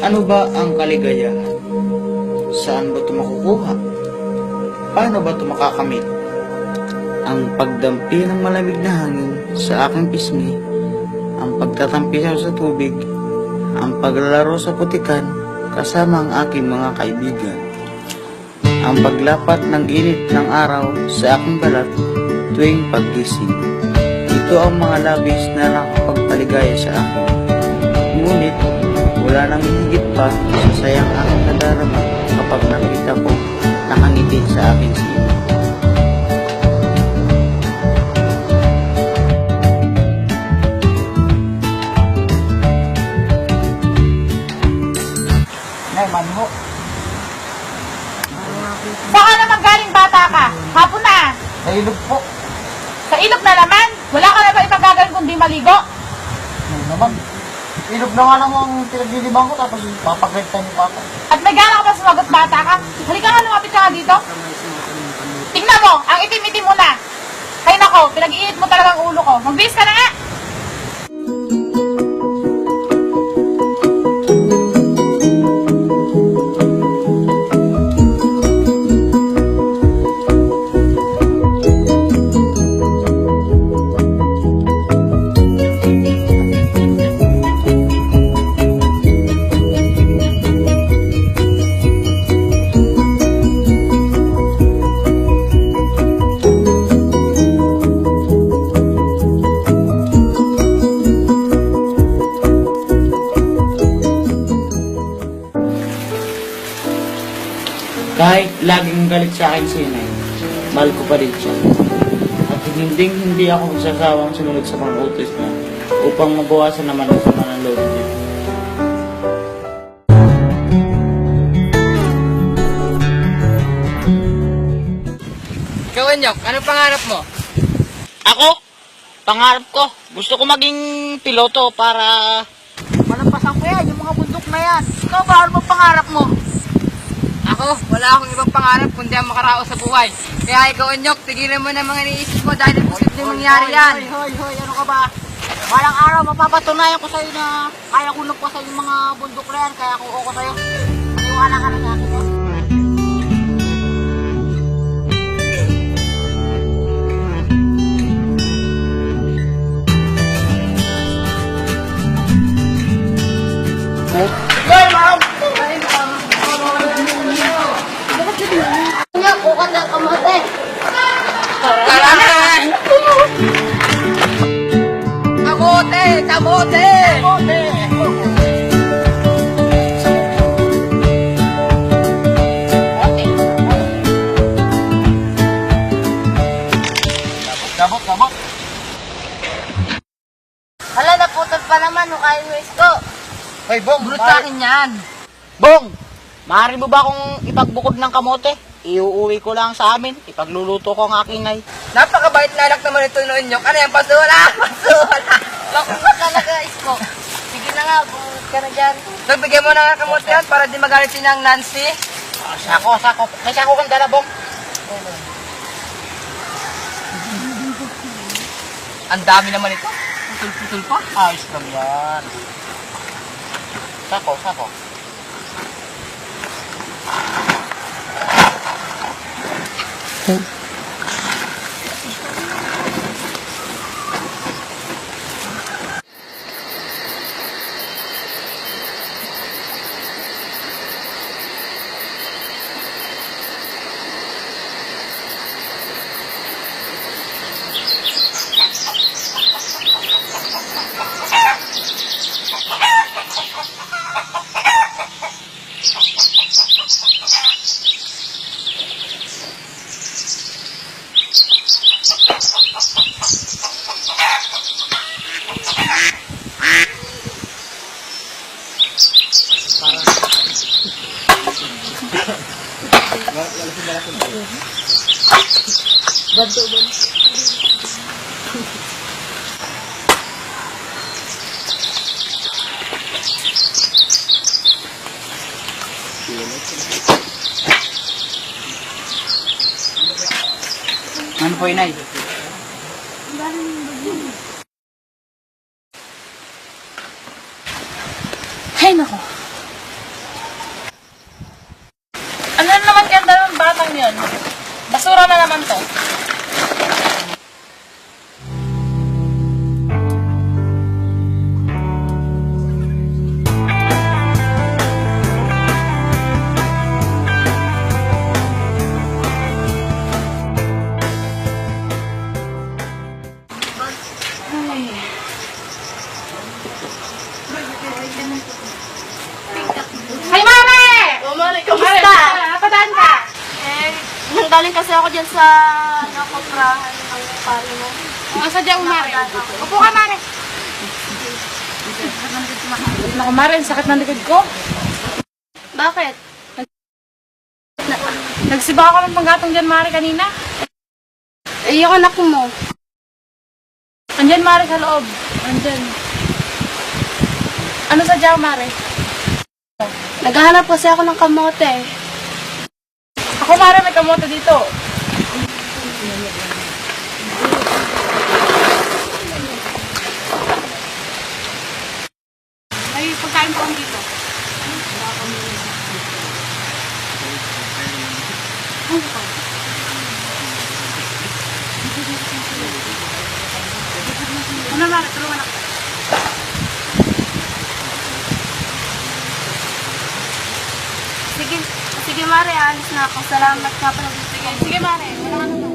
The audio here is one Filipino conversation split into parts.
Ano ba ang kaligayahan? Saan ba ito makukuha? Paano ba ito makakamit? Ang pagdampi ng malamig na hangin sa aking pisngi, ang pagtatampisaw sa tubig, ang paglalaro sa putikan kasama ang aking mga kaibigan, ang paglapat ng init ng araw sa aking balat tuwing paggising. Ito ang mga labis na nakapagpaligaya sa akin. Wala nang higit pa sa sayang aking nadarama kapag nakita ko nakangiti sa akin si Ina. Nay, manho. Saan ka naman galing bata ka? Hapon na. Sa ilog po. Sa ilog na naman. Wala ka na ba ipagagaling kundi maligo? Ano naman? Ilog na nga lang ang pinaglilibang ko tapos papagrekta niyo pa ako. At may gana ka pa sumagot bata ka? Halika nga, lumapit ka dito. Tingnan mo, ang itim-itim mo na. Kaya nako, pinag-iinit mo talaga ang ulo ko. Magbihis ka na nga. Laging galit sa akin si Inay, mahal ko pa rin siya. At hindi hindi ako magsasawang sumunod sa mga utos niya upang mabawasan naman ang sama ng loob niya. Ikaw, Anyok, ano pangarap mo? Ako, pangarap ko, gusto ko maging piloto para Malampasan ko yan, yung mga bundok na yan. Ikaw ba, ano pangarap mo? Ako, wala akong ibang pangarap kundi ang makaraos sa buhay. Kaya ikaw, Anyok, tigilan mo na mga iniisip mo dahil posibleng mangyari yan. Hoy, hoy, hoy, ano ka ba? Walang araw, mapapatunayan ko sa'yo na kaya ko nagpasan yung mga bundok na yan, kaya ko sa'yo. Maniwala ka na sa akin. Hoy, Bong, Bulot sa akin yan. Bong, maaari mo ba akong ipagbukod ng kamote? Iuuwi ko lang sa amin, ipagluluto ko ang aking ay. Napakabait na anak naman ito no, Anyok. Ano yan, basura? Basura! Bakit ba talaga, Isko? Sige na nga, bumulot ka na dyan. Nagbigyan mo na nga kamote yan para di magalit si Nang Nancy. Ah, sako, sako. May sako kang dala, Bong. Ang dami naman ito. Putol-putol pa. Ayos lang yan. 太好太好。嗯。Sako, sako. Ano po, inay? Hay nako. lang yun. Basura na naman to. Nanggaling kasi ako dyan sa nakoprahan ng pari mo. Ang sadya mo, Mare. Upo ka, Mare. Naku, Mare, ang sakit ng likod ko. Bakit? Nagsiba ako ng panggatong dyan, Mare, kanina. Eh, yung anak mo. Andyan, Mare, sa loob. Andyan. Ano sadya mo, Mare? Naghahanap kasi ako ng kamote. Ako, Mare, may kamote dito. Ay, pagkain ko dito. Ano, Mare, tulungan ako. Sige, sige Mari, alis na ako. Salamat nga pala. Sige, sige, Mare. Wala ka naman.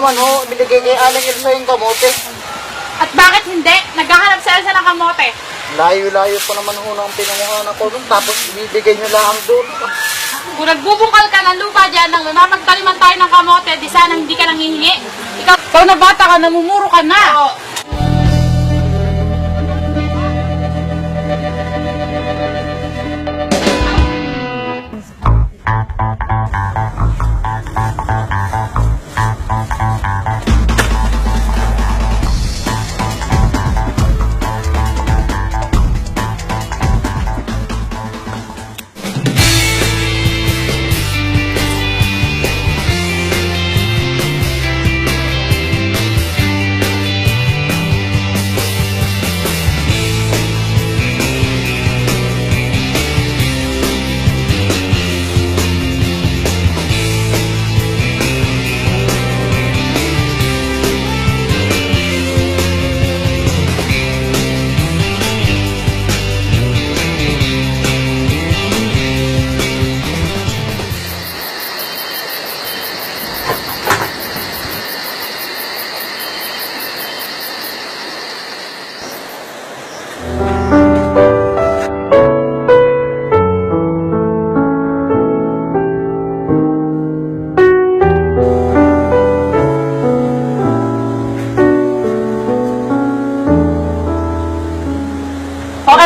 Naman ho, binigay kay Aling Elsa yung kamote? At bakit hindi? Naghahanap sa Elsa ng kamote. Layo-layo pa naman ho ng pinanguhan ko doon, tapos bibigay nyo lang doon. Kung nagbubungkal ka ng lupa dyan, nang mamagtaliman tayo ng kamote, di sana hindi ka nanghihingi. Ikaw, ikaw na bata ka, namumuro ka na. O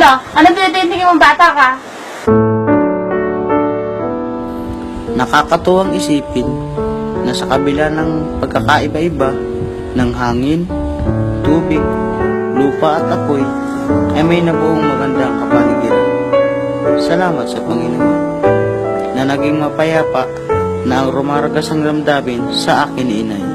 ano? Anong tinitingin mong bata ka? Nakakatuwang isipin na sa kabila ng pagkakaiba-iba ng hangin, tubig, lupa at apoy, ay may nabuong magandang kapaligiran. Salamat sa Panginoon na naging mapayapa na ang rumaragas ang ramdamin sa akin inay.